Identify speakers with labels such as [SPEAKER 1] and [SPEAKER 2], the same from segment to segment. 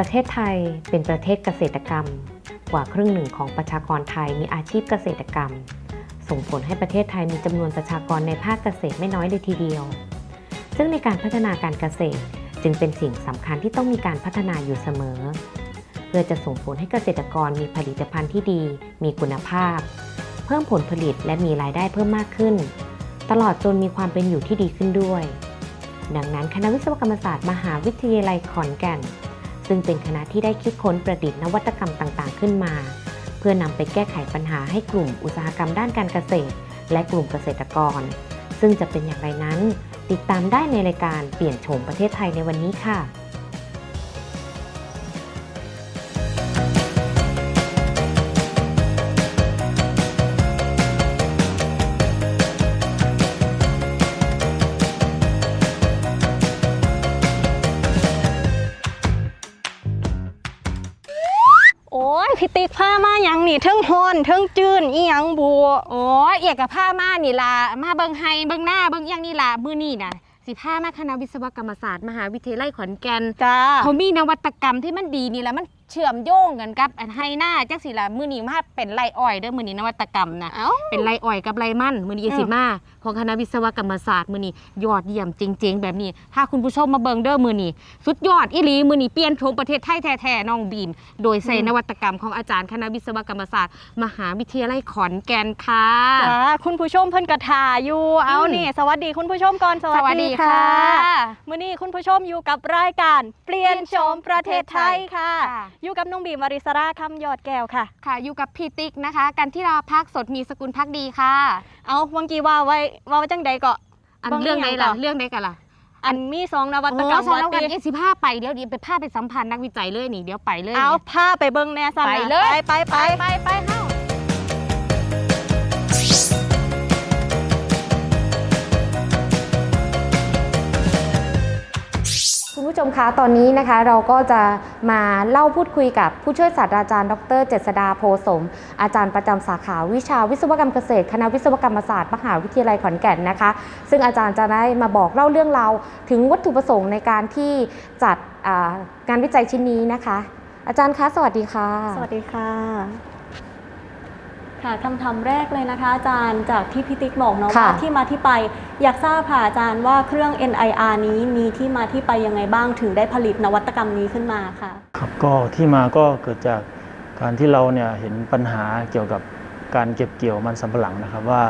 [SPEAKER 1] ประเทศไทยเป็นประเทศเกษตรกรรม กว่าครึ่งหนึ่งของประชากรไทยมีอาชีพเกษตรกรรม ส่งผลให้ประเทศไทยมีจำนวนประชากรในภาคเกษตรไม่น้อยเลยทีเดียว ซึ่งในการพัฒนาการเกษตรจึงเป็นสิ่งสำคัญที่ต้องมีการพัฒนาอยู่เสมอ เพื่อจะส่งผลให้เกษตรกรมีผลิตภัณฑ์ที่ดี มีคุณภาพ เพิ่มผลผลิตและมีรายได้เพิ่มมากขึ้น ตลอดจนมีความเป็นอยู่ที่ดีขึ้นด้วย ดังนั้นคณะวิศวกรรมศาสตร์มหาวิทยาลัยขอนแก่น ซึ่งเป็นคณะที่ได้คิดค้นประดิษฐ์นวัตกรรมต่างๆ ขึ้นมา เพื่อนำไปแก้ไขปัญหาให้กลุ่มอุตสาหกรรมด้านการเกษตร และกลุ่มเกษตรกร ซึ่งจะเป็นอย่างไรนั้น ติดตามได้ในรายการเปลี่ยนโฉมประเทศไทยในวันนี้ค่ะ
[SPEAKER 2] ทิงฮอนเทิงจืนอีหยังบัว
[SPEAKER 3] โอ้ยเอกกับผ้ามานี่ล่ะมาเบิงไฮเบิงหน้าเบิงอยังนี่ล่ะมือนี่น่ะสิผ้ามาคณะวิศวกรรมศาสตร์มหาวิทยาลัยขอนแก่น
[SPEAKER 2] จ้า
[SPEAKER 3] เขามีนวัตกรรมที่มันดีนี่แหละมัน เชื่อมโยงกันกับอันไฮหน้าจังสิล่ะมือนี้มาเป็นไรอ้อยเด้อมือนี้นวัตกรรมน่ะ
[SPEAKER 2] เอ้า
[SPEAKER 3] เป็นไรอ้อยกับไรมันมือนี้
[SPEAKER 2] อืม
[SPEAKER 3] สิมาของคณะวิศวกรรมศาสตร์มือนี้ยอดเยี่ยมจริง ๆ แบบนี้ ถ้าคุณผู้ชมมาเบิงเด้อมือนี้สุดยอดอีหลีมือนี้เปลี่ยนโฉมประเทศไทยแท้ๆน้องบีม โดยใส่นวัตกรรมของอาจารย์คณะวิศวกรรมศาสตร์ มหาวิทยาลัยขอนแก่นค่ะ
[SPEAKER 2] จ้าคุณผู้ชมเพิ่นกระทาอยู่ เอา
[SPEAKER 3] อืม
[SPEAKER 2] นี่ สวัสดีคุณผู้ชมก่อน ส
[SPEAKER 3] สวั
[SPEAKER 2] วั
[SPEAKER 3] ส
[SPEAKER 2] ส
[SPEAKER 3] ดี
[SPEAKER 2] ดี
[SPEAKER 3] ค่ะ
[SPEAKER 2] ค่ะ มื้อนี้คุณผู้ชมอยู่กับรายการ เปลี่ยนโฉมประเทศไทยค่ะ
[SPEAKER 3] ค่ะ
[SPEAKER 2] อยู่กับน้องบีมวริศราคำยอดแก้วค่ะ
[SPEAKER 3] ค่ะ อยู่กับพี่ติ๊กนะคะ กันที่ราพักสดมีสกุลพักดีค่ะ
[SPEAKER 2] เอาวังกี้ว่าไว้ว่าไว้จังใดก็
[SPEAKER 3] อัน
[SPEAKER 2] บาง
[SPEAKER 3] เรื่องไหน
[SPEAKER 2] อย่าง
[SPEAKER 3] ล่ะ
[SPEAKER 2] ก่อน
[SPEAKER 3] เรื่องไหนกันล่ะ
[SPEAKER 2] อันมีสองนวัต
[SPEAKER 3] โอ้
[SPEAKER 2] กรรม
[SPEAKER 3] สอนแล้วกัน
[SPEAKER 2] ติ
[SPEAKER 3] เอสิผ้าไปเดี๋ยวเดี๋ยวไปผ้าไปสัมพันธ์นักวิจัยเลยนี่เดี๋ยวไปเลย
[SPEAKER 2] เอาผ้าไปเบิ่งแน่สัน
[SPEAKER 3] ไป
[SPEAKER 2] นะ
[SPEAKER 3] เลย
[SPEAKER 2] ไปไปไป
[SPEAKER 3] ไปไปไปเฮ้า
[SPEAKER 1] คุณผู้ชมคะตอนนี้นะคะเราก็จะมาเล่าพูดคุยกับผู้ช่วยศาสตราจารย์ ดร เจษดาโพสม อาจารย์ประจำสาขาวิชาวิศวกรรมเกษตร คณะวิศวกรรมศาสตร์มหาวิทยาลัยขอนแก่นนะคะ ซึ่งอาจารย์จะได้มาบอกเล่าเรื่องราวถึงวัตถุประสงค์ในการที่จัดงานวิจัยชิ้นนี้นะคะ อาจารย์คะสวัสดีค่ะ
[SPEAKER 2] สวัสดีค่ะ ค่ะคำถามแรกเลยนะคะ อาจารย์จากที่พี่ติ๊กบอกเนาะ
[SPEAKER 1] ค่ะ
[SPEAKER 2] ว่าที่มาที่ไป อยากทราบค่ะอาจารย์ว่าเครื่อง NIR นี้มีที่มาที่ไปยังไงบ้างถึงได้ผลิตนวัตกรรมนี้ขึ้นมาค่ะ
[SPEAKER 4] ครับก็ที่มาก็เกิดจากการที่เราเนี่ยเห็นปัญหาเกี่ยวกับการเก็บเกี่ยวมันสำปะหลังนะครับ ว่า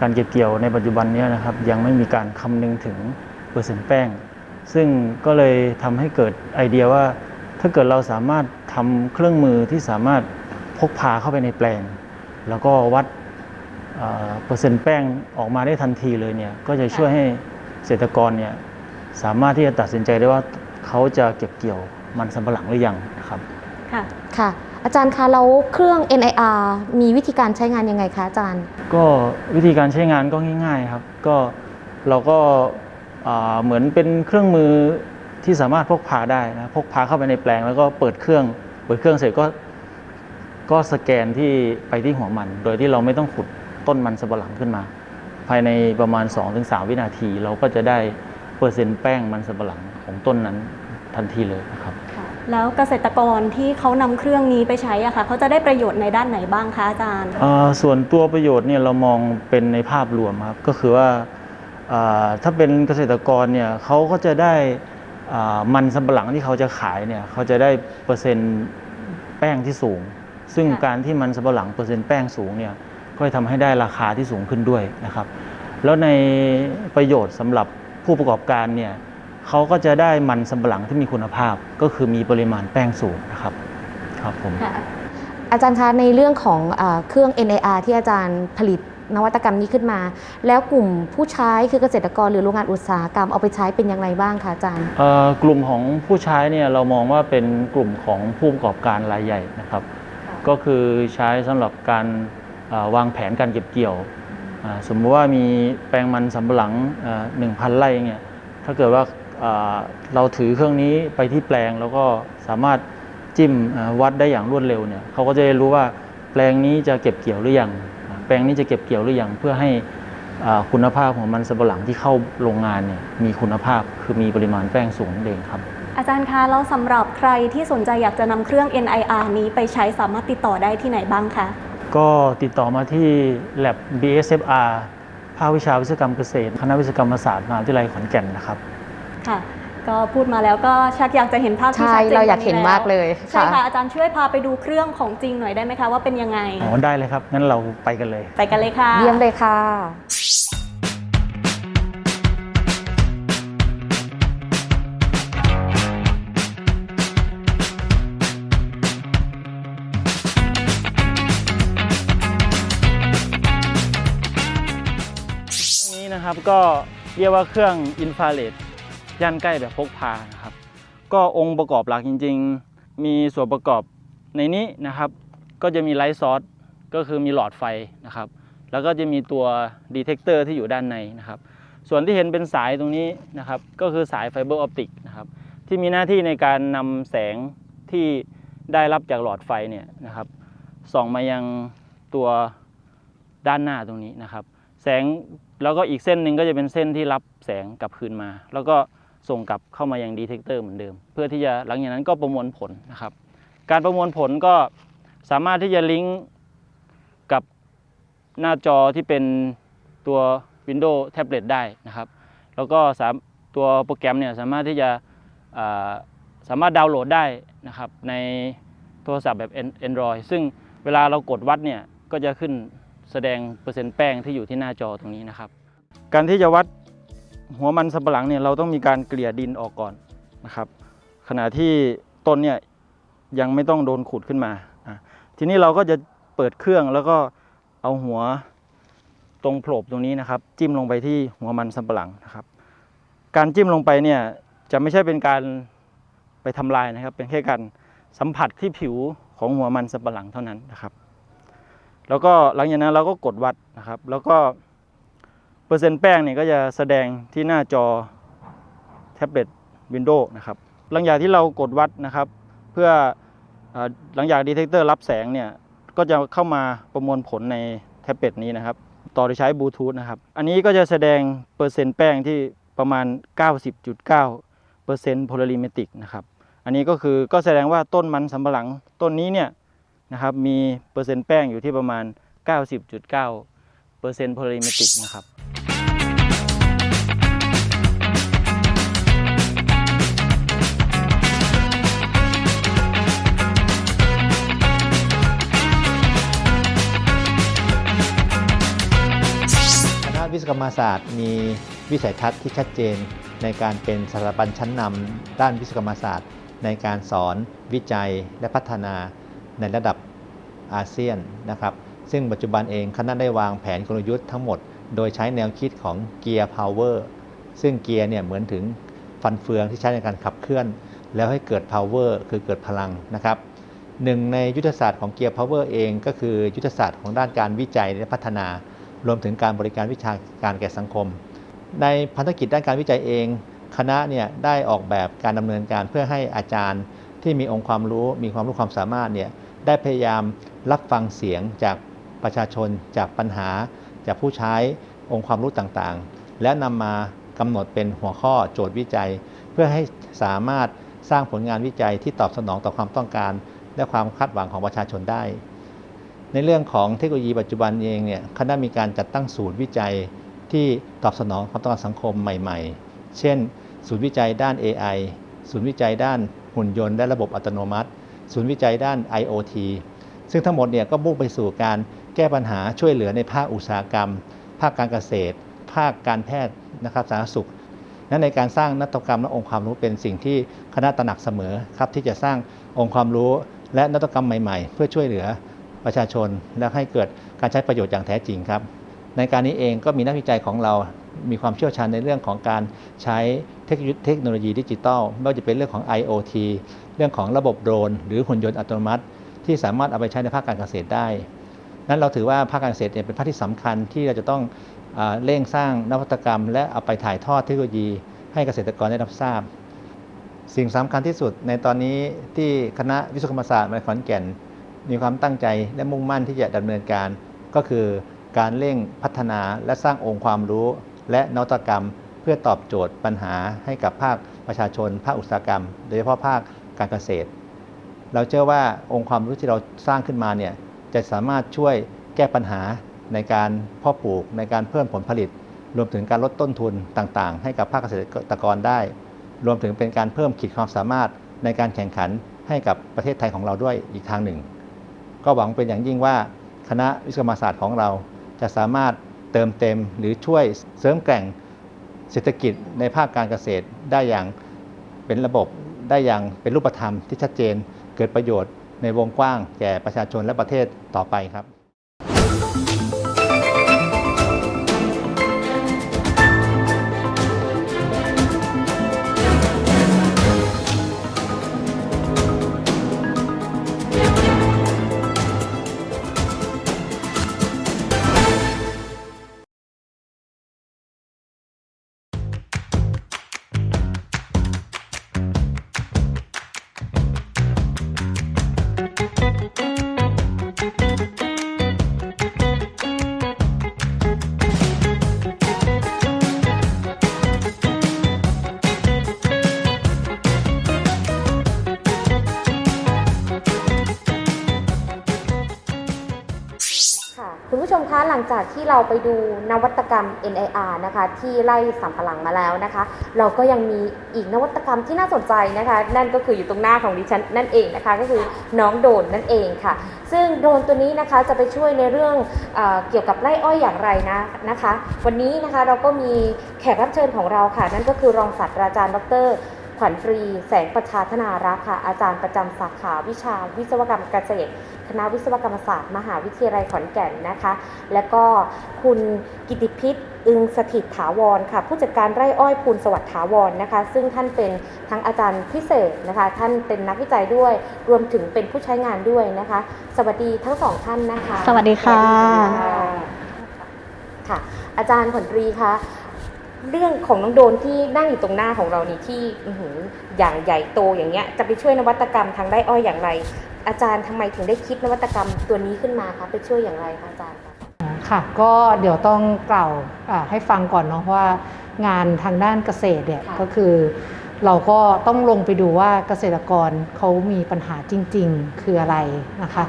[SPEAKER 4] การเก็บเกี่ยวในปัจจุบันเนี้นะครับยังไม่มีการคำนึงถึงเปอร์เซ็นต์แป้ง ซึ่งก็เลยทำให้เกิดไอเดียว่า ถ้าเกิดเราสามารถทำเครื่องมือที่สามารถพกพาเข้าไปในแปลง แล้วก็วัดเอ่อเปอร์เซ็นต์แป้งออกมาได้ทันทีเลยเนี่ยก็จะช่วยให้เกษตรกรเนี่ยสามารถที่จะตัดสินใจได้ว่าเขาจะเก็บเกี่ยวมันสำปะหลังหรือยังนะครับ
[SPEAKER 2] ค่ะ
[SPEAKER 1] ค่ะ อาจารย์คะแล้วเครื่อง NIR มีวิธีการใช้งานยังไงคะอาจารย์
[SPEAKER 4] ก็วิธีการใช้งานก็ง่าย ๆครับ ก็เราก็อ่าเหมือนเป็นเครื่องมือที่สามารถพกพาได้นะพกพาเข้าไปในแปลงแล้วก็เปิดเครื่อง เปิดเครื่องเสร็จก็ ก็สแกนที่ไปที่หัวมัน โดยที่เราไม่ต้องขุดต้นมันสำปะหลังขึ้นมา ภายในประมาณ 2-3 วินาที เราก็จะได้เปอร์เซ็นต์แป้งมันสำปะหลังของต้นนั้นทันทีเลยนะครับ
[SPEAKER 2] แล้วเกษตรกรที่เขานำเครื่องนี้ไปใช้อะค่ะเขาจะได้ประโยชน์ในด้านไหนบ้างคะอาจารย์
[SPEAKER 4] อ่าส่วนตัวประโยชน์เนี่ยเรามองเป็นในภาพรวมครับก็คือว่าอ่าถ้าเป็นเกษตรกรเนี่ยเขาก็จะได้อ่ามันสำปะหลังที่เขาจะขายเนี่ยเขาจะได้เปอร์เซ็นต์แป้งที่สูง ซึ่ง
[SPEAKER 2] ค่ะ
[SPEAKER 4] การที่มันสำปะหลังเปอร์เซ็นต์แป้งสูงเนี่ยก็จะทำให้ได้ราคาที่สูงขึ้นด้วยนะครับ แล้วในประโยชน์สำหรับผู้ประกอบการเนี่ยเขาก็จะได้มันสำปะหลังที่มีคุณภาพ ก็คือมีปริมาณแป้งสูงนะครับครับผม
[SPEAKER 2] ค่ะ
[SPEAKER 1] อาจารย์คะในเรื่องของอาเครื่อง NIR ที่อาจารย์ผลิตนวัตกรรมนี้ขึ้นมา แล้วกลุ่มผู้ใช้คือเกษตรกรหรือโรงงานอุตสาหกรรมเอาไปใช้เป็นอย่างไรบ้างคะอาจารย์
[SPEAKER 4] เอ่อกลุ่มของผู้ใช้เนี่ยเรามองว่าเป็นกลุ่มของผู้ประกอบการรายใหญ่นะครับ ก็คือใช้สำหรับการวางแผนการเก็บเกี่ยว สมมติว่ามีแปลงมันสำปะหลังหนึ่งพันไร่เนี่ยถ้าเกิดว่าเราถือเครื่องนี้ไปที่แปลงแล้วก็สามารถจิ้มวัดได้อย่างรวดเร็วเนี่ยเขาก็จะได้รู้ว่าแปลงนี้จะเก็บเกี่ยวหรือยังแปลงนี้จะเก็บเกี่ยวหรือยังเพื่อให้คุณภาพของมันสำปะหลังที่เข้าโรงงานเนี่ยมีคุณภาพคือมีปริมาณแป้งสูงนั่นเองครับ
[SPEAKER 2] อาจารย์คะแล้วสำหรับใครที่สนใจอยากจะนำเครื่อง NIR นี้ไปใช้สามารถติดต่อได้ที่ไหนบ้างคะ
[SPEAKER 4] ก็ติดต่อมาที่ Lab BSFR ภาควิชาวิศวกรรมเกษตร คณะวิศวกรรมศาสตร์มหาวิทยาลัยขอนแก่นนะครับ
[SPEAKER 2] ค่ะ ก็พูดมาแล้วก็ชักอยากจะเห็นภาพที่
[SPEAKER 3] ใช่
[SPEAKER 2] ชัดเจน
[SPEAKER 3] เราอยากเห็น
[SPEAKER 2] ว่
[SPEAKER 3] มากเลย
[SPEAKER 2] ใช่
[SPEAKER 3] ค่ะ
[SPEAKER 2] ค่ะ อาจารย์ช่วยพาไปดูเครื่องของจริงหน่อยได้ไหมคะว่าเป็นยังไง
[SPEAKER 4] อ๋อได้เลยครับ งั้นเราไปกันเลย
[SPEAKER 2] ไปกันเลยค่ะ
[SPEAKER 3] เยี่ยมเลยค่ะ
[SPEAKER 4] นะครับ ก็เรียกว่าเครื่องอินฟราเรดย่านใกล้แบบพกพานะครับ ก็องค์ประกอบหลักจริง ๆ มีส่วนประกอบในนี้นะครับ ก็จะมีไลท์ซอสก็คือมีหลอดไฟนะครับ แล้วก็จะมีตัวดีเทคเตอร์ที่อยู่ด้านในนะครับ ส่วนที่เห็นเป็นสายตรงนี้นะครับ ก็คือสายไฟเบอร์ออปติกนะครับ ที่มีหน้าที่ในการนำแสงที่ได้รับจากหลอดไฟเนี่ยนะครับ ส่องมายังตัวด้านหน้าตรงนี้นะครับ แสง แล้วก็อีกเส้นหนึ่งก็จะเป็นเส้นที่รับแสงกลับคืนมา แล้วก็ส่งกลับเข้ามายังดีเทคเตอร์เหมือนเดิม เพื่อที่จะหลังจากนั้นก็ประมวลผลนะครับ การประมวลผลก็สามารถที่จะลิงก์กับหน้าจอที่เป็นตัว Windows Tablet ได้นะครับ แล้วก็ตัวโปรแกรมเนี่ยสามารถที่จะาสามารถดาวน์โหลดได้นะครับในโทรศัพท์แบบ Android ซึ่งเวลาเรากดวัดเนี่ยก็จะขึ้น แสดงเปอร์เซ็นต์แป้งที่อยู่ที่หน้าจอตรงนี้นะครับ การที่จะวัดหัวมันสำปะหลังเนี่ยเราต้องมีการเกลี่ยดินออกก่อนนะครับ ขณะที่ต้นเนี่ยยังไม่ต้องโดนขุดขึ้นมาทีนี้เราก็จะเปิดเครื่องแล้วก็เอาหัวตรงโผลบตรงนี้นะครับ จิ้มลงไปที่หัวมันสำปะหลังนะครับ การจิ้มลงไปเนี่ยจะไม่ใช่เป็นการไปทำลายนะครับ เป็นแค่การสัมผัสที่ผิวของหัวมันสำปะหลังเท่านั้นนะครับ แล้วก็หลังจากนั้นเราก็กดวัดนะครับ แล้วก็เปอร์เซ็นต์แป้งเนี่ยก็จะแสดงที่หน้าจอแท็บเล็ตวินโดว์นะครับ หลังจากที่เรากดวัดนะครับ เพื่ออหลังจากดีเทคเตอร์รับแสงเนี่ยก็จะเข้ามาประมวลผลในแท็บเล็ตนี้นะครับ ต่อโดยใช้บลูทูธนะครับ อันนี้ก็จะแสดงเปอร์เซ็นต์แป้งที่ประมาณ 90.9เปอร์เซ็นต์โพลาริเมติกนะครับ อันนี้ก็คือก็แสดงว่าต้นมันสำปะหลังต้นนี้เนี่ย นะครับมีเปอร์เซ็นต์แป้งอยู่ที่ประมาณ 90.9เปอร์เซ็นต์โพลิเมติกนะครับ
[SPEAKER 5] คณะวิศวกรรมศาสตร์มีวิสัยทัศน์ที่ชัดเจน ในการเป็นสถาบันชั้นนำด้านวิศวกรรมศาสตร์ ในการสอนวิจัยและพัฒนา ในระดับอาเซียนนะครับ ซึ่งปัจจุบันเองคณะได้วางแผนกลยุทธ์ทั้งหมด โดยใช้แนวคิดของเกียร์พาวเวอร์ซึ่งเกียร์เนี่ยเหมือนถึงฟันเฟืองที่ใช้ในการขับเคลื่อน แล้วให้เกิด power คือเกิดพลังนะครับหนึ่งในยุทธศาสตร์ของเกียร์พาวเวอร์เองก็คือยุทธศาสตร์ของด้านการวิจัยและพัฒนา รวมถึงการบริการวิชาการแก่สังคม ในพันธกิจด้านการวิจัยเอง คณะเนี่ยได้ออกแบบการดำเนินการเพื่อให้อาจารย์ ที่มีองค์ความรู้มีความรู้ความสามารถเนี่ยได้พยายามรับฟังเสียงจากประชาชน จากปัญหา จากผู้ใช้องค์ความรู้ต่างๆ และนำมากำหนดเป็นหัวข้อโจทย์วิจัย เพื่อให้สามารถสร้างผลงานวิจัยที่ตอบสนองต่อความต้องการ และความคาดหวังของประชาชนได้ ในเรื่องของเทคโนโลยีปัจจุบันเองเนี่ยคณะมีการจัดตั้งศูนย์วิจัยที่ตอบสนองความต้องการสังคมใหม่ ๆ เช่น ศูนย์วิจัยด้าน AI ศูนย์วิจัยด้าน หุ่นยนต์และระบบอัตโนมัติ ศูนย์วิจัยด้าน IoT ซึ่งทั้งหมดเนี่ยก็มุ่งไปสู่การแก้ปัญหาช่วยเหลือในภาคอุตสาหกรรม ภาคการเกษตร ภาคการแพทย์นะครับสาธารณสุขนั้นในการสร้างนวัตกรรมและองค์ความรู้เป็นสิ่งที่คณะตระหนักเสมอครับที่จะสร้างองค์ความรู้และนวัตกรรมใหม่ ๆ เพื่อช่วยเหลือประชาชนและให้เกิดการใช้ประโยชน์อย่างแท้จริงครับ ในการนี้เองก็มีนักวิจัยของเรา มีความเชี่ยวชาญในเรื่องของการใช้เทคโนโลยีเทคโนโลยีดิจิทัลไม่ว่าจะเป็นเรื่องของ IoT เรื่องของระบบโดรน หรือหุ่นยนต์อัตโนมัติ ที่สามารถเอาไปใช้ในภาคการเกษตรได้นั้นเราถือว่าภาคการเกษตรเนี่ยเป็นภาคที่สำคัญที่เราจะต้องเร่งสร้างนวัตกรรม และเอาไปถ่ายทอดเทคโนโลยี ให้เกษตรกรได้รับทราบ สิ่งสำคัญที่สุดในตอนนี้ที่คณะวิศวกรรมศาสตร์มหาวิทยาลัยขอนแก่น มีความตั้งใจและมุ่งมั่นที่จะดำเนินการ ก็คือการเร่งพัฒนาและสร้างองค์ความรู้ และนวัตกรรม เพื่อตอบโจทย์ปัญหาให้กับภาคประชาชน ภาคอุตสาหกรรม โดยเฉพาะภาคการเกษตร เราเชื่อว่าองค์ความรู้ที่เราสร้างขึ้นมาเนี่ยจะสามารถช่วยแก้ปัญหาในการเพาะปลูก ในการเพิ่มผลผลิต รวมถึงการลดต้นทุนต่างๆ ให้กับภาคเกษตรกรได้ รวมถึงเป็นการเพิ่มขีดความสามารถในการแข่งขันให้กับประเทศไทยของเราด้วยอีกทางหนึ่ง ก็หวังเป็นอย่างยิ่งว่าคณะวิศวกรรมศาสตร์ของเราจะสามารถ เติมเต็ม หรือช่วยเสริมแกร่งเศรษฐกิจในภาคการเกษตรได้อย่างเป็นระบบได้อย่างเป็นรูปธรรมที่ชัดเจน เกิดประโยชน์ในวงกว้างแก่ประชาชนและประเทศต่อไปครับ
[SPEAKER 3] หลังจากที่เราไปดูนวัตกรรม NIR นะคะที่ไล่สัมปะหลังมาแล้วนะคะ เราก็ยังมีอีกนวัตกรรมที่น่าสนใจนะคะ นั่นก็คืออยู่ตรงหน้าของดิฉันนั่นเองนะคะ ก็คือน้องโดนนั่นเองค่ะ ซึ่งโดนตัวนี้นะคะจะไปช่วยในเรื่องเออเกี่ยวกับไร่อ้อยอย่างไรนะนะคะ วันนี้นะคะเราก็มีแขกรับเชิญของเราค่ะ นั่นก็คือรองศาสตราจารย์ดร ขวัญฟรี แสงประชาธนารักษ์ค่ะ อาจารย์ประจำสาขาวิชาวิศวกรรมเกษตร คณะวิศวกรรมศาสตร์ มหาวิทยาลัยขอนแก่นนะคะ และก็คุณกิติพิษอึงสถิตถาวรค่ะ ผู้จัดการไร่อ้อยภูลสวัสดิ์ถาวรนะคะ ซึ่งท่านเป็นทั้งอาจารย์พิเศษนะคะ ท่านเป็นนักวิจัยด้วย รวมถึงเป็นผู้ใช้งานด้วยนะคะ สวัสดีทั้งสองท่านนะคะ
[SPEAKER 2] สวัสดีค่ะ
[SPEAKER 3] ค่ะ อาจารย์ขวัญฟรีคะ เรื่องของน้องโดนที่นั่งอยู่ตรงหน้าของเรานี่ที่อื้อหืออย่างใหญ่โตอย่างเงี้ยจะไปช่วยนวัตกรรมทางไร่อ้อยอย่างไร อาจารย์ทำไมถึงได้คิดนวัตกรรมตัวนี้ขึ้นมาคะไปช่วยอย่างไรคะอาจารย์คะ
[SPEAKER 6] ค่ะก็เดี๋ยวต้องกล่าวอ่าให้ฟังก่อนเนาะว่างานทางด้านเกษตรเนี่ย
[SPEAKER 3] ค่ะ
[SPEAKER 6] ก็คือเราก็ต้องลงไปดูว่าเกษตรกรเขามีปัญหาจริง ๆ คืออะไรนะคะ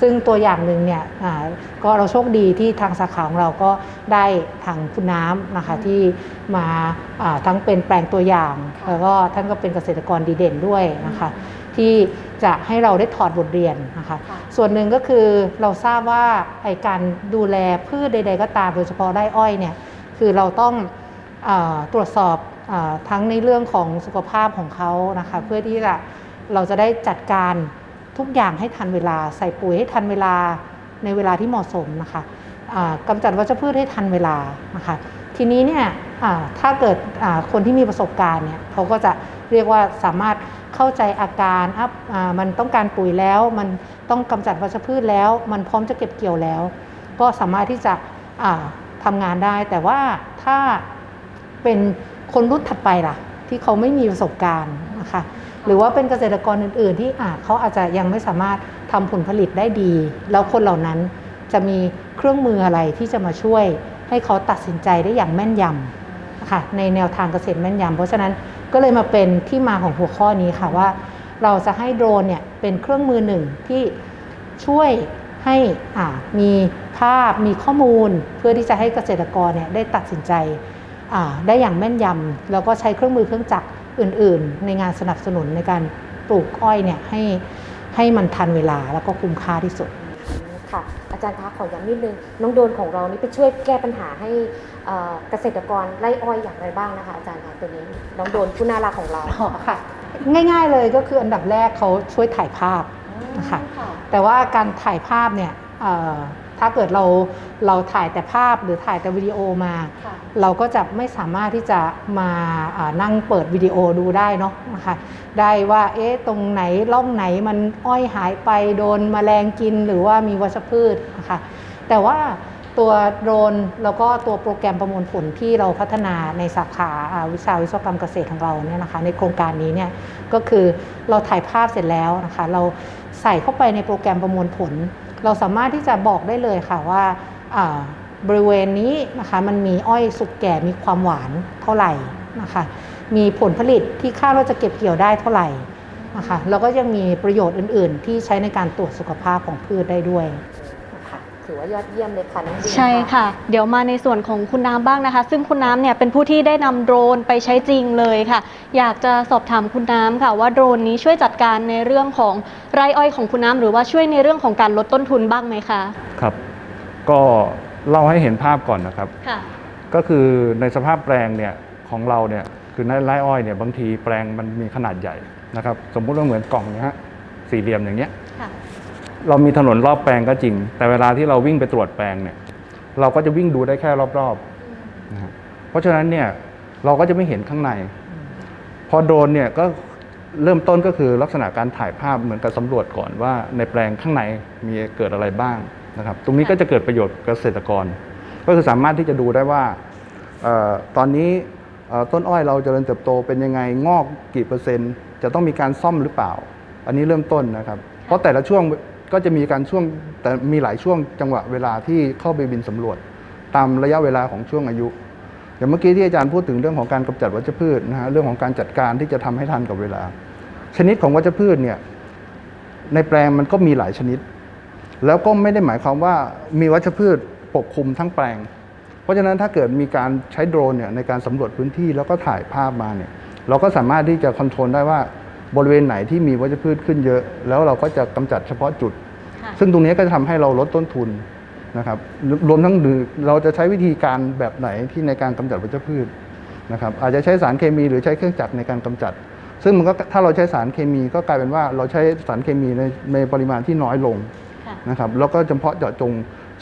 [SPEAKER 6] ซึ่งตัวอย่างหนึ่งเนี่ยอ่าก็เราโชคดีที่ทางสาขาของเราก็ได้ทางคุณน้ำนะคะที่มาอ่าทั้งเป็นแปลงตัวอย่าง
[SPEAKER 3] ค่ะ
[SPEAKER 6] แล้วก็ท่านก็เป็นเกษตรกรดีเด่นด้วยนะคะที่จะให้เราได้ถอดบทเรียนนะคะ
[SPEAKER 3] ค่ะ
[SPEAKER 6] ส่วนหนึ่งก็คือเราทราบว่าไอการดูแลพืชใด ๆ ก็ตามโดยเฉพาะไร่อ้อยเนี่ยคือเราต้องเออตรวจสอบเออทั้งในเรื่องของสุขภาพของเขานะคะ เพื่อที่จะเราจะได้จัดการ ทุกอย่างให้ทันเวลา ใส่ปุ๋ยให้ทันเวลาในเวลาที่เหมาะสมนะคะอ่ากำจัดวัชพืชให้ทันเวลานะคะทีนี้เนี่ยถ้าเกิดคนที่มีประสบการณ์เนี่ยเขาก็จะเรียกว่าสามารถเข้าใจอาการอะมันต้องการปุ๋ยแล้ว มันต้องกำจัดวัชพืชแล้ว มันพร้อมจะเก็บเกี่ยวแล้ว ก็สามารถที่จะอ่าทำงานได้ แต่ว่าถ้าเป็นคนรุ่นถัดไปล่ะ ที่เขาไม่มีประสบการณ์นะคะ หรือว่าเป็นเกษตรกรอื่น ๆ ที่อาจเขาอาจจะยังไม่สามารถทำผลผลิตได้ดี แล้วคนเหล่านั้นจะมีเครื่องมืออะไรที่จะมาช่วย ให้เขาตัดสินใจได้อย่างแม่นยำนะคะในแนวทางเกษตรแม่นยำเพราะฉะนั้นก็เลยมาเป็นที่มาของหัวข้อนี้ค่ะว่า เราจะให้โดรนเนี่ยเป็นเครื่องมือหนึ่งที่ช่วยให้มีภาพมีข้อมูล เพื่อที่จะให้เกษตรกรเนี่ยได้ตัดสินใจได้อย่างแม่นยำแล้วก็ใช้เครื่องมือเครื่องจักร อื่นๆ ในงานสนับสนุนในการปลูกอ้อยเนี่ยให้ให้มันทันเวลาแล้วก็คุ้มค่าที่สุด
[SPEAKER 3] ค่ะ อาจารย์คะขอย้ำนิดนึง น้องโดนของเรานี่ไปช่วยแก้ปัญหาให้เอ่อเกษตรกรไร่อ้อยอย่างไรบ้างนะคะอาจารย์คะตัวนี้น้องโดนผู้น่ารักของเรา
[SPEAKER 6] อ๋อค่ะ ง่ายๆเลยก็คืออันดับแรกเขาช่วยถ่ายภาพนะคะ
[SPEAKER 3] ค่ะ
[SPEAKER 6] แต่ว่าการถ่ายภาพเนี่ยเอ่อ ถ้าเกิดเราเราถ่ายแต่ภาพหรือถ่ายแต่วิดีโอมา
[SPEAKER 3] ค่ะ
[SPEAKER 6] เราก็จะไม่สามารถที่จะมาอ่านั่งเปิดวิดีโอดูได้เนาะนะคะได้ว่าเอ๊ะตรงไหนร่องไหนมันอ้อยหายไปโดนแมลงกินหรือว่ามีวัชพืชนะคะแต่ว่าตัวโดรนแล้วก็ตัวโปรแกรมประมวลผลที่เราพัฒนาในสาขาอ่าวิชาวิศวกรรมเกษตรของเราเนี่ยนะคะในโครงการนี้เนี่ยก็คือเราถ่ายภาพเสร็จแล้วนะคะเราใส่เข้าไปในโปรแกรมประมวลผล เราสามารถที่จะบอกได้เลยค่ะว่าบริเวณนี้นะคะมันมีอ้อยสุกแก่มีความหวานเท่าไหร่นะคะมีผลผลิตที่คาดว่าจะเก็บเกี่ยวได้เท่าไหร่นะคะแล้วก็ยังมีประโยชน์อื่น ๆ ที่ใช้ในการตรวจสุขภาพของพืชได้ด้วย
[SPEAKER 1] ถือว่ายอดเยี่ยมเลยค่ะน้องบีม
[SPEAKER 2] ใช่ค่ะ เดี๋ยวมาในส่วนของคุณน้ำบ้างนะคะ ซึ่งคุณน้ำเนี่ยเป็นผู้ที่ได้นำโดรนไปใช้จริงเลยค่ะ อยากจะสอบถามคุณน้ำค่ะ ว่าโดรนนี้ช่วยจัดการในเรื่องของไร่อ้อยของคุณน้ำหรือว่าช่วยในเรื่องของการลดต้นทุนบ้างไหมคะ
[SPEAKER 7] ครับ ก็เล่าให้เห็นภาพก่อนนะครับ
[SPEAKER 2] ค่ะ
[SPEAKER 7] ก็คือในสภาพแปลงเนี่ยของเราเนี่ยคือในไร่อ้อยเนี่ยบางทีแปลงมันมีขนาดใหญ่นะครับ สมมุติว่าเหมือนกล่องเนี้ยฮะสี่เหลี่ยมอย่างเงี้ย
[SPEAKER 2] ค่ะ
[SPEAKER 7] เรามีถนนรอบแปลงก็จริง แต่เวลาที่เราวิ่งไปตรวจแปลงเนี่ยเราก็จะวิ่งดูได้แค่รอบๆนะเพราะฉะนั้นเนี่ยเราก็จะไม่เห็นข้างใน พอโดนเนี่ยก็เริ่มต้นก็คือลักษณะการถ่ายภาพเหมือนกับสำรวจก่อนว่าในแปลงข้างในมีเกิดอะไรบ้างนะครับ ตรงนี้ก็จะเกิดประโยชน์เกษตรกร ก็คือสามารถที่จะดูได้ว่าออตอนนี้ต้นอ้อยเราจเจริญเติบโตเป็นยังไงงอกกี่เปอร์เซ็นต์ จะต้องมีการซ่อมหรือเปล่า อันนี้เริ่มต้นนะครับ เพราะแต่ละช่วง ก็จะมีการช่วงแต่มีหลายช่วงจังหวะเวลาที่เข้าไปบินสำรวจ ตามระยะเวลาของช่วงอายุอย่างเมื่อกี้ที่อาจารย์พูดถึงเรื่องของการกำจัดวัชพืชนะฮะเรื่องของการจัดการที่จะทำให้ทันกับเวลา ชนิดของวัชพืชเนี่ยในแปลงมันก็มีหลายชนิด แล้วก็ไม่ได้หมายความว่ามีวัชพืชปกคลุมทั้งแปลง เพราะฉะนั้นถ้าเกิดมีการใช้โดรนเนี่ยในการสำรวจพื้นที่แล้วก็ถ่ายภาพมาเนี่ยเราก็สามารถที่จะคอนโทรลได้ว่า บริเวณไหนที่มีวัชพืชขึ้นเยอะ แล้วเราก็จะกำจัดเฉพาะจุด
[SPEAKER 2] ค่ะ
[SPEAKER 7] ซึ่งตรงนี้ก็จะทำให้เราลดต้นทุนนะครับ รวมทั้งเราจะใช้วิธีการแบบไหนที่ในการกำจัดวัชพืชนะครับ อาจจะใช้สารเคมีหรือใช้เครื่องจักรในการกำจัด ซึ่งมันก็ถ้าเราใช้สารเคมีก็กลายเป็นว่าเราใช้สารเคมีในในปริมาณที่น้อยลง
[SPEAKER 2] ค่ะ
[SPEAKER 7] นะครับ แล้วก็เฉพาะเจาะจง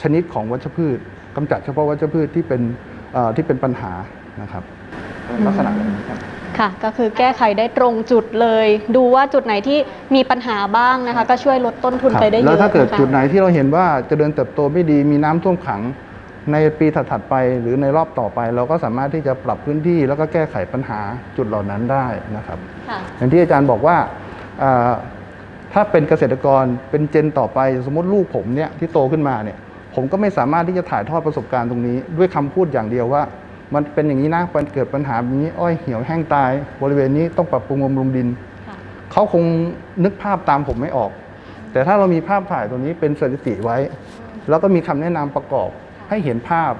[SPEAKER 7] ชนิดของวัชพืชกำจัดเฉพาะวัชพืชที่เป็นเอ่อที่เป็นปัญหานะครับลักษณะแบบนี้ครับ
[SPEAKER 2] ค่ะ ก็คือแก้ไขได้ตรงจุดเลย ดูว่าจุดไหนที่มีปัญหาบ้างนะคะ ก็ช่วยลดต้นทุน
[SPEAKER 7] ครับ
[SPEAKER 2] ไปได้เยอะ
[SPEAKER 7] แล้วถ้าเกิด
[SPEAKER 2] นะคะ
[SPEAKER 7] จุดไหนที่เราเห็นว่าเจริญเติบโตไม่ดีมีน้ำท่วมขังในปีถัดๆไปหรือในรอบต่อไป เราก็สามารถที่จะปรับพื้นที่แล้วก็แก้ไขปัญหาจุดเหล่านั้นได้นะครับ
[SPEAKER 2] ค่ะ
[SPEAKER 7] อย่างที่อาจารย์บอกว่าอ่าถ้าเป็นเกษตรกรเป็นเจนต่อไปสมมติลูกผมเนี่ยที่โตขึ้นมาเนี่ยผมก็ไม่สามารถที่จะถ่ายทอดประสบการณ์ตรงนี้ ด้วยคำพูดอย่างเดียวว่า มันเป็นอย่างนี้นะมันเกิดปัญหาแบบนี้อ้อยเหี่ยวแห้งตาย บริเวณนี้ต้องปรับปรุงบำรุงดิน
[SPEAKER 2] ค่ะ
[SPEAKER 7] เขาคงนึกภาพตามผมไม่ออก แต่ถ้าเรามีภาพถ่ายตัวนี้เป็นสถิติไว้ แล้วก็มีคำแนะนำประกอบให้เห็นภาพ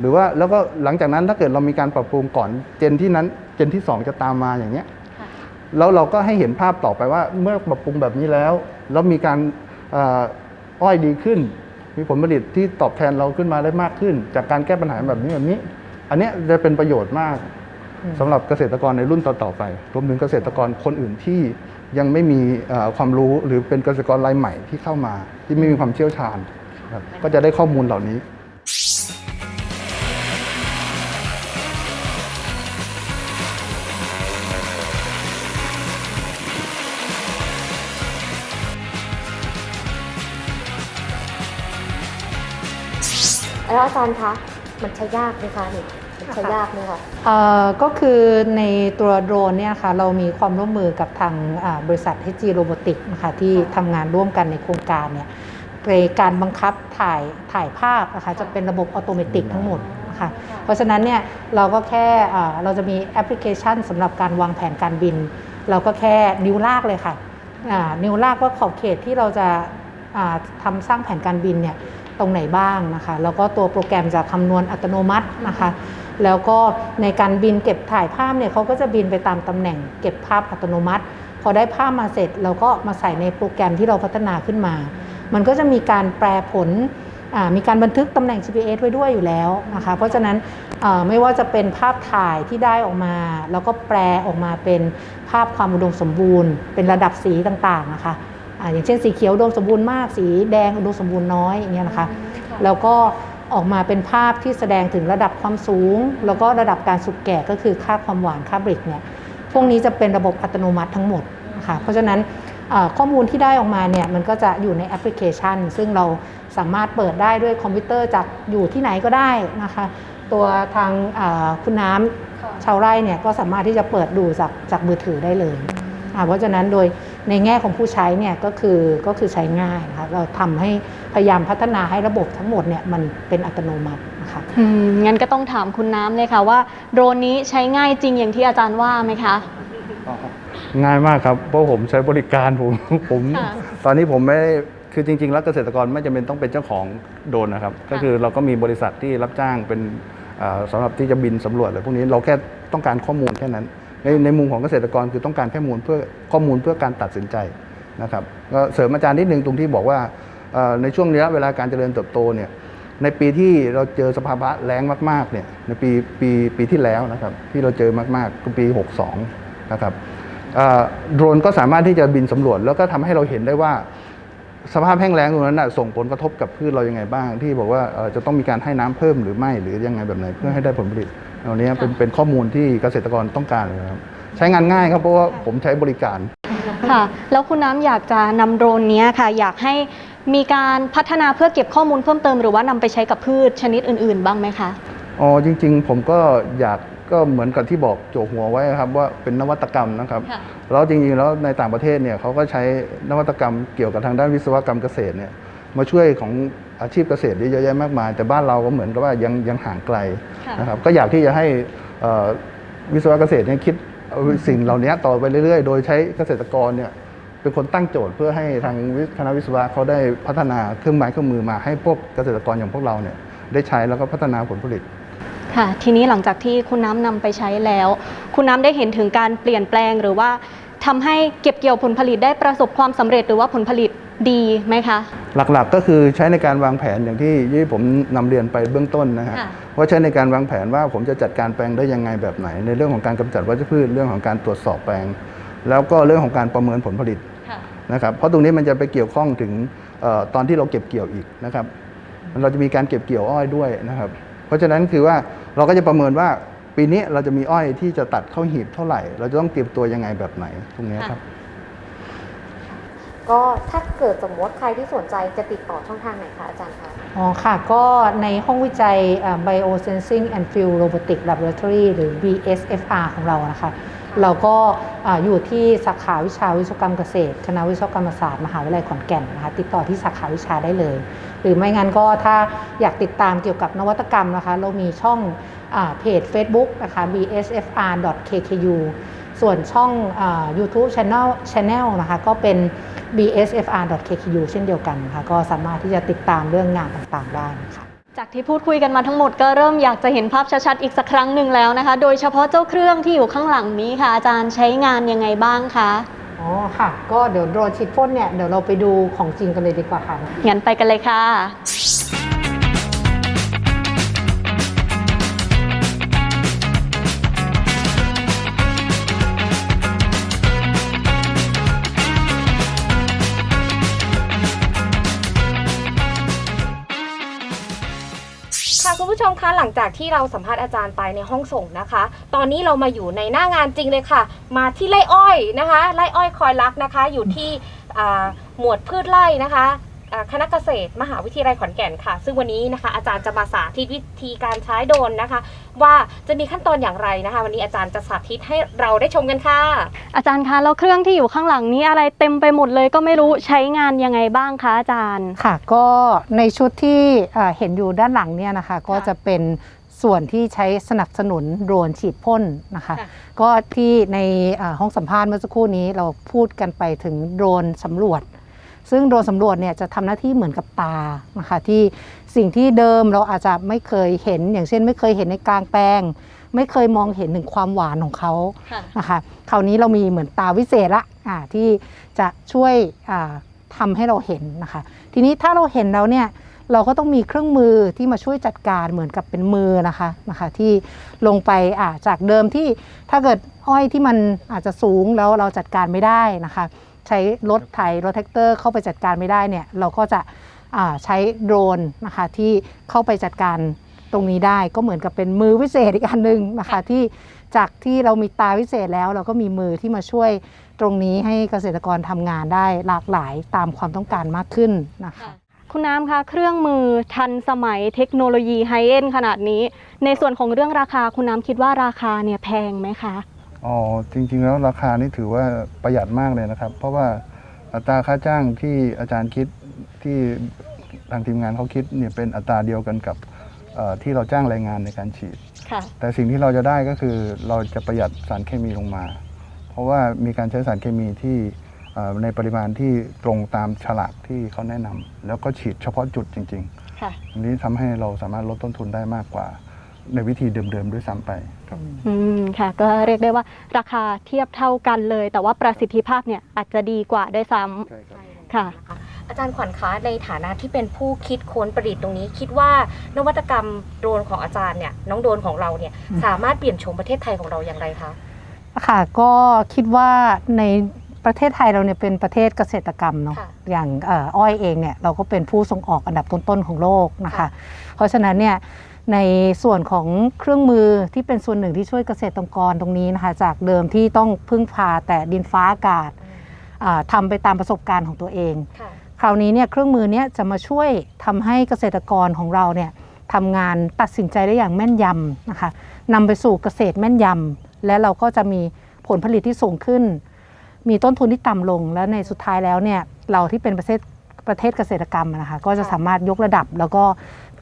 [SPEAKER 7] หรือว่าแล้วก็หลังจากนั้นถ้าเกิดเรามีการปรับปรุงก่อนเจนที่นั้นเจนที่สองจะตามมาอย่างเงี้ย
[SPEAKER 2] ค่ะ
[SPEAKER 7] แล้วเราก็ให้เห็นภาพต่อไปว่าเมื่อปรับปรุงแบบนี้แล้ว แล้วมีการเอ่ออ้อยดีขึ้น มีผลผลิตที่ตอบแทนเราขึ้นมาได้มากขึ้น จากการแก้ปัญหาแบบนี้แบบนี้ อันเนี้ยจะเป็นประโยชน์มากสำหรับเกษตรกรในรุ่นต่อๆไป รวมถึงเกษตรกรคนอื่นที่ยังไม่มีเอ่อความรู้หรือเป็นเกษตรกรรายใหม่ที่เข้ามา ที่ไม่มีความเชี่ยวชาญครับก็จะได้ข้อมูลเหล่านี้
[SPEAKER 1] แล้วอาจารย์คะ มันใช้ยากไหมคะนี่มันใช้ยากไหมคะ
[SPEAKER 6] เอ่อก็คือในตัวโดรนเนี่ยค่ะเรามีความร่วมมือกับทางบริษัท HG Robotics นะคะที่ทำงานร่วมกันในโครงการเนี่ยในการบังคับถ่ายถ่ายภาพนะคะจะเป็นระบบอัตโนมัติทั้งหมดนะคะเพราะฉะนั้นเนี่ยเราก็แค่เราจะมีแอปพลิเคชันสำหรับการวางแผนการบิน เราก็แค่นิ้วลากเลยค่ะนิ้วลากว่าขอบเขตที่เราจะอ่าทำสร้างแผนการบินเนี่ย ตรงไหนบ้างนะคะ แล้วก็ตัวโปรแกรมจะคำนวณอัตโนมัตินะคะ แล้วก็ในการบินเก็บถ่ายภาพเนี่ยเขาก็จะบินไปตามตำแหน่ง เก็บภาพอัตโนมัติ พอได้ภาพมาเสร็จเราก็มาใส่ในโปรแกรมที่เราพัฒนาขึ้นมา มันก็จะมีการแปลผลมีการบันทึกตำแหน่ง GPS ไว้ด้วยอยู่แล้วนะคะ เพราะฉะนั้นไม่ว่าจะเป็นภาพถ่ายที่ได้ออกมา แล้วก็แปลออกมาเป็นภาพความอุดมสมบูรณ์ เป็นระดับสีต่างๆนะคะ อย่างเช่นสีเขียวอุดมสมบูรณ์มาก สีแดงอุดมสมบูรณ์น้อยอย่างเงี้ยนะคะ แล้วก็ออกมาเป็นภาพที่แสดงถึงระดับความสูง แล้วก็ระดับการสุกแก่ก็คือค่าความหวานค่าบริกเนี่ยพวกนี้จะเป็นระบบอัตโนมัติทั้งหมดนะคะเพราะฉะนั้นเอ่อข้อมูลที่ได้ออกมาเนี่ยมันก็จะอยู่ในแอปพลิเคชัน ซึ่งเราสามารถเปิดได้ด้วยคอมพิวเตอร์จากอยู่ที่ไหนก็ได้นะคะ ตัวทางเอ่อคุณน้ำชาวไร่เนี่ยก็สามารถที่จะเปิดดูจากจากมือถือได้เลยอ่าเพราะฉะนั้นโดย ในแง่ของผู้ใช้เนี่ยก็คือก็คือใช้ง่ายนะคะเราทำให้พยายามพัฒนาให้ระบบทั้งหมดเนี่ยมันเป็นอัตโนมัตินะคะ
[SPEAKER 2] อืมงั้นก็ต้องถามคุณน้ำเลยค่ะว่าโดรนนี้ใช้ง่ายจริงอย่างที่อาจารย์ว่าไหมคะ
[SPEAKER 7] ง่ายมากครับเพราะผมใช้บริการผมผม
[SPEAKER 2] ค่ะ
[SPEAKER 7] ตอนนี้ผมไม่ได้คือจริงๆ แล้วเกษตรกรไม่จำเป็นต้องเป็นเจ้าของโดรนนะครับ ก็คือเราก็มีบริษัทที่รับจ้างเป็นอ่าสำหรับที่จะบินสำรวจอะไรพวกนี้เราแค่ต้องการข้อมูลแค่นั้น ในในมุมของเกษตรกรคือต้องการแค่มูลเพื่อข้อมูลเพื่อการตัดสินใจนะครับก็เสริมอาจารย์นิดนึงตรงที่บอกว่าในช่วงระยะเวลาการเจริญเติบโตเนี่ยในปีที่เราเจอสภาวะแล้งมากๆเนี่ยในปีปีปีที่แล้วนะครับที่เราเจอมากๆคือปี 62 นะครับโดรนก็สามารถที่จะบินสำรวจ แล้วก็ทำให้เราเห็นได้ว่า สภาพแห้งแล้งตรงนั้นนะส่งผลกระทบกับพืชเรายังไงบ้าง ที่บอกว่าจะต้องมีการให้น้ำเพิ่มหรือไม่หรือยังไงแบบไหนเพื่อให้ได้ผลผลิต เหล่านี้เป็นเป็นข้อมูลที่เกษตรกรต้องการเลยครับใช้งานง่ายครับเพราะว่าผมใช้บริการ
[SPEAKER 2] ค่ะ แล้วคุณน้ำอยากจะนำโดรนเนี้ยค่ะ อยากให้มีการพัฒนาเพื่อเก็บข้อมูลเพิ่มเติมหรือว่านำไปใช้กับพืชชนิดอื่น ๆ บ้างไหมคะ
[SPEAKER 7] อ๋อจริง ๆ ผมก็อยากก็เหมือนกับที่บอกโจหัวไว้ครับว่าเป็นนวัตกรรมนะครับ
[SPEAKER 2] ค่ะ
[SPEAKER 7] แล้วจริงๆแล้วในต่างประเทศเนี่ยเขาก็ใช้นวัตกรรมเกี่ยวกับทางด้านวิศวกรรมเกษตรเนี่ยมาช่วยของ อาชีพเกษตรเยอะแยะมากมาย แต่บ้านเราก็เหมือนกับว่ายังยังห่างไกล
[SPEAKER 2] ค่ะ
[SPEAKER 7] นะครับก็อยากที่จะให้เอ่อวิศวกรรมเกษตรเนี่ยคิดเอาสิ่งเหล่านี้ต่อไปเรื่อยๆ โดยใช้เกษตรกรเนี่ยเป็นคนตั้งโจทย์เพื่อให้ทางวิคณะวิศวะเขาได้พัฒนาเครื่องไม้เครื่องมือมาให้พวกเกษตรกรอย่างพวกเราเนี่ยได้ใช้แล้วก็พัฒนาผลผลิต
[SPEAKER 2] ค่ะทีนี้หลังจากที่คุณน้ำนำไปใช้แล้ว คุณน้ำได้เห็นถึงการเปลี่ยนแปลงหรือว่า ทำให้เก็บเกี่ยวผลผลิตได้ประสบความสำเร็จหรือว่าผลผลิตดีไหมคะ
[SPEAKER 7] หลักๆก็คือใช้ในการวางแผนอย่างที่ที่ผมนำเรียนไปเบื้องต้นนะฮะ
[SPEAKER 2] ค่ะ
[SPEAKER 7] ว่าใช้ในการวางแผนว่าผมจะจัดการแปลงได้ยังไงแบบไหน ในเรื่องของการกำจัดวัชพืชเรื่องของการตรวจสอบแปลง แล้วก็เรื่องของการประเมินผลผลิต
[SPEAKER 2] ค่ะ
[SPEAKER 7] นะครับเพราะตรงนี้มันจะไปเกี่ยวข้องถึงเออตอนที่เราเก็บเกี่ยวอีกนะครับ เราจะมีการเก็บเกี่ยวอ้อยด้วยนะครับ เพราะฉะนั้นคือว่าเราก็จะประเมินว่า ปีนี้เราจะมีอ้อยที่จะตัดเข้าหีบเท่าไหร่ เราจะต้องเตรียมตัวยังไงแบบไหนตรงเนี้ยครับ
[SPEAKER 1] ก็ถ้าเกิดสมมติใครที่สนใจจะติดต่อช่องทางไหนคะอาจารย์คะ
[SPEAKER 6] อ๋อค่ะ ก็ในห้องวิจัยอ่า Biosensing and Field Robotic Laboratory หรือ BSFR ของเรานะคะ เราก็ออยู่ที่สาขาวิชาวิศวกรรมเกษตร คณะวิศวกรรมศาสตร์มหาวิทยาลัยขอนแก่นนะคะติดต่อที่สาขาวิชาได้เลย หรือไม่งั้นก็ถ้าอยากติดตามเกี่ยวกับนวัตกรรมนะคะ เรามีช่องอเพจ Facebook นะคะ bsfr.kku ส่วนช่องอ YouTube Channel Channel นะคะก็เป็น bsfr.kku เช่นเดียวกันนะคะก็สามารถที่จะติดตามเรื่องงานต่างๆได้นะคะ
[SPEAKER 2] จากที่พูดคุยกันมาทั้งหมดก็เริ่มอยากจะเห็นภาพชัดๆอีกสักครั้งหนึ่งแล้วนะคะ โดยเฉพาะเจ้าเครื่องที่อยู่ข้างหลังนี้ค่ะ อาจารย์ใช้งานยังไงบ้างคะ
[SPEAKER 6] อ๋อค่ะ ก็เดี๋ยวโดรนฉีดพ่นเนี่ยเดี๋ยวเราไปดูของจริงกันเลยดีกว่าค่ะ
[SPEAKER 2] งั้นไปกันเลยค่ะ
[SPEAKER 3] ผู้ชมคะหลังจากที่เราสัมภาษณ์อาจารย์ไปในห้องส่งนะคะ ตอนนี้เรามาอยู่ในหน้างานจริงเลยค่ะ มาที่ไร่อ้อยนะคะไร่อ้อยคอยรักนะคะ อยู่ที่อ่าหมวดพืชไร่นะคะ คณะเกษตรมหาวิทยาลัยขอนแก่นค่ะ ซึ่งวันนี้นะคะ อาจารย์จะมาสาธิตวิธีการใช้โดรนนะคะ ว่าจะมีขั้นตอนอย่างไรนะคะ วันนี้อาจารย์จะสาธิตให้เราได้ชมกันค่ะ
[SPEAKER 2] อาจารย์คะแล้วเครื่องที่อยู่ข้างหลังนี้อะไรเต็มไปหมดเลยก็ไม่รู้ใช้งานยังไงบ้างคะอาจารย์
[SPEAKER 6] ค่ะ ก็ในชุดที่อ่าเห็นอยู่ด้านหลังเนี่ยนะคะ ก็จะเป็นส่วนที่ใช้สนับสนุนโดรนฉีดพ่นนะคะ
[SPEAKER 2] ค่ะ
[SPEAKER 6] ก็ที่ในอ่าห้องสัมภาษณ์เมื่อสักครู่นี้เราพูดกันไปถึงโดรนสำรวจ ซึ่งโดรนสำรวจเนี่ยจะทำหน้าที่เหมือนกับตานะคะที่สิ่งที่เดิมเราอาจจะไม่เคยเห็น อย่างเช่น ไม่เคยเห็นในกลางแปลง ไม่เคยมองเห็นถึงความหวานของเขาะนะคะคราวนี้เรามีเหมือนตาวิเศษละอ่าที่จะช่วยอ่าทำให้เราเห็นนะคะทีนี้ถ้าเราเห็นแล้วเนี่ยเราก็ต้องมีเครื่องมือที่มาช่วยจัดการเหมือนกับเป็นมือนะคะนะคะที่ลงไปอ่าจากเดิมที่ถ้าเกิดอ้อยที่มันอาจจะสูงแล้วเราจัดการไม่ได้นะคะ ใช้รถไถรถแท็กเตอร์เข้าไปจัดการไม่ได้เนี่ยเราก็จะอ่าใช้โดรนนะคะที่เข้าไปจัดการตรงนี้ได้ก็เหมือนกับเป็นมือวิเศษอีกอันหนึงนะคะที่จากที่เรามีตาวิเศษแล้ว เราก็มีมือที่มาช่วยตรงนี้ให้เกษตรกรทำงานได้หลากหลายตามความต้องการมากขึ้นนะคะ
[SPEAKER 2] คุณน้ำคะเครื่องมือทันสมัยเทคโนโลยีไฮเอ็นขนาดนี้ ในส่วนของเรื่องราคาคุณน้ำคิดว่าราคาเนี่ยแพงไหมคะ
[SPEAKER 7] อ๋อจริง ๆ แล้วราคานี่ถือว่าประหยัดมากเลยนะครับ เพราะว่าอัตราค่าจ้างที่อาจารย์คิดที่ทางทีมงานเขาคิดเนี่ยเป็นอัตราเดียวกันกับเอ่อที่เราจ้างแรงงานในการฉีด
[SPEAKER 2] ค่ะ
[SPEAKER 7] แต่สิ่งที่เราจะได้ก็คือเราจะประหยัดสารเคมีลงมา เพราะว่ามีการใช้สารเคมีที่เอ่อในปริมาณที่ตรงตามฉลากที่เขาแนะนำแล้วก็ฉีดเฉพาะจุดจริง
[SPEAKER 2] ค่ะ
[SPEAKER 7] ๆ อันนี้ทำให้เราสามารถลดต้นทุนได้มากกว่า ในวิธีเดิมๆด้วยซ้ำไปครับ
[SPEAKER 2] อืมค่ะก็เรียกได้ว่าราคาเทียบเท่ากันเลย แต่ว่าประสิทธิภาพเนี่ยอาจจะดีกว่าด้วยซ้ำค่ะ
[SPEAKER 3] อาจารย์ขวัญคะในฐานะที่เป็นผู้คิดค้นประดิษฐ์ตรงนี้ คิดว่านวัตกรรมโดรนของอาจารย์เนี่ยน้องโดรนของเราเนี่ย
[SPEAKER 6] อืม
[SPEAKER 3] สามารถเปลี่ยนโฉมประเทศไทยของเราอย่างไรคะ
[SPEAKER 6] ค่ะก็คิดว่าในประเทศไทยเราเนี่ยเป็นประเทศเกษตรกรรมเนาะ
[SPEAKER 3] ค่ะ
[SPEAKER 6] อย่างเอ่ออ้อยเองเนี่ยเราก็เป็นผู้ส่งออกอันดับต้นๆของโลกนะคะ
[SPEAKER 3] ค่ะ
[SPEAKER 6] เพราะฉะนั้นเนี่ย ในส่วนของเครื่องมือที่เป็นส่วนหนึ่งที่ช่วยเกษตรกรตรงนี้นะคะจากเดิมที่ต้องพึ่งพาแต่ดินฟ้าอากาศอ่าทำาไปตามประสบการณ์ของตัวเอง
[SPEAKER 3] ค่ะ
[SPEAKER 6] คราวนี้เนี่ยเครื่องมือเนี้จะมาช่วยทำให้เกษตรกรของเราเนี่ยทำงานตัดสินใจได้อย่างแม่นยำนะคะนำไปสู่เกษตรแม่นยำและเราก็จะมีผลผลิตที่สูงขึ้น มีต้นทุนที่ต่ำลง และในสุดท้ายแล้วเนี่ยเราที่เป็นประเทศประเทศเกษตรกรรมอะนะคะก็จะสามารถยกระดับแล้วก็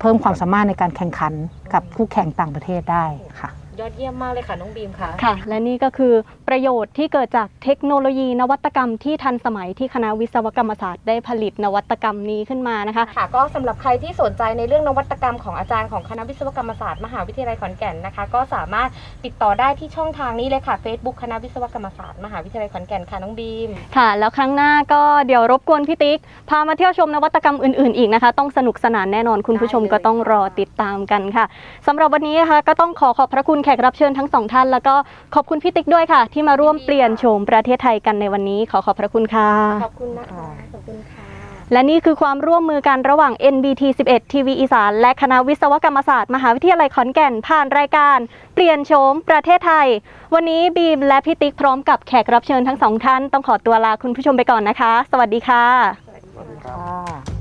[SPEAKER 6] เพิ่มความสามารถในการแข่งขันกับคู่แข่งต่างประเทศได้ค่ะ
[SPEAKER 3] ยอดเยี่ยมมากเลยค่ะ น้องบีมค่ะ
[SPEAKER 2] ค่ะ และนี่ก็คือประโยชน์ที่เกิดจากเทคโนโลยีนวัตกรรมที่ทันสมัยที่คณะวิศวกรรมศาสตร์ได้ผลิตนวัตกรรมนี้ขึ้นมานะคะ
[SPEAKER 3] ค่ะก็สำหรับใครที่สนใจในเรื่องนวัตกรรมของอาจารย์ของคณะวิศวกรรมศาสตร์มหาวิทยาลัยขอนแก่นนะคะ ก็สามารถติดต่อได้ที่ช่องทางนี้เลยค่ะ Facebook คณะวิศวกรรมศาสตร์มหาวิทยาลัยขอนแก่นค่ะน้องบีม
[SPEAKER 2] ค่ะ แล้วครั้งหน้าก็เดี๋ยวรบกวนพี่ติ๊ก พามาเที่ยวชมนวัตกรรมอื่นๆ อีกนะคะ ต้องสนุกสนานแน่นอนคุณผู้ชม
[SPEAKER 3] ได้เลย
[SPEAKER 2] ก็ต้องรอติดตามกันค่ะสำหรับวันนี้นะคะก็ต้องขอขอบพระคุณแขกรับเชิญทั้งสองท่าน แล้วก็ขอบคุณพี่ติ๊กด้วยค่ะ ที่มาร่วมเปลี่ยนโฉมประเทศไทยกันในวันนี้ขอขอบพระคุณค่ะ
[SPEAKER 3] ขอบคุณนะคะ ขอบคุณค่ะ
[SPEAKER 2] และนี่คือความร่วมมือกันระหว่าง NBT 11 ทีวีอีสาน และคณะวิศวกรรมศาสตร์ มหาวิทยาลัยขอนแก่นผ่านรายการ เปลี่ยนโฉมประเทศไทย วันนี้บีมและพี่ติ๊กพร้อมกับแขกรับเชิญทั้งสองท่าน ต้องขอตัวลาคุณผู้ชมไปก่อนนะคะ สวัสดีค่ะ
[SPEAKER 6] ค่ะ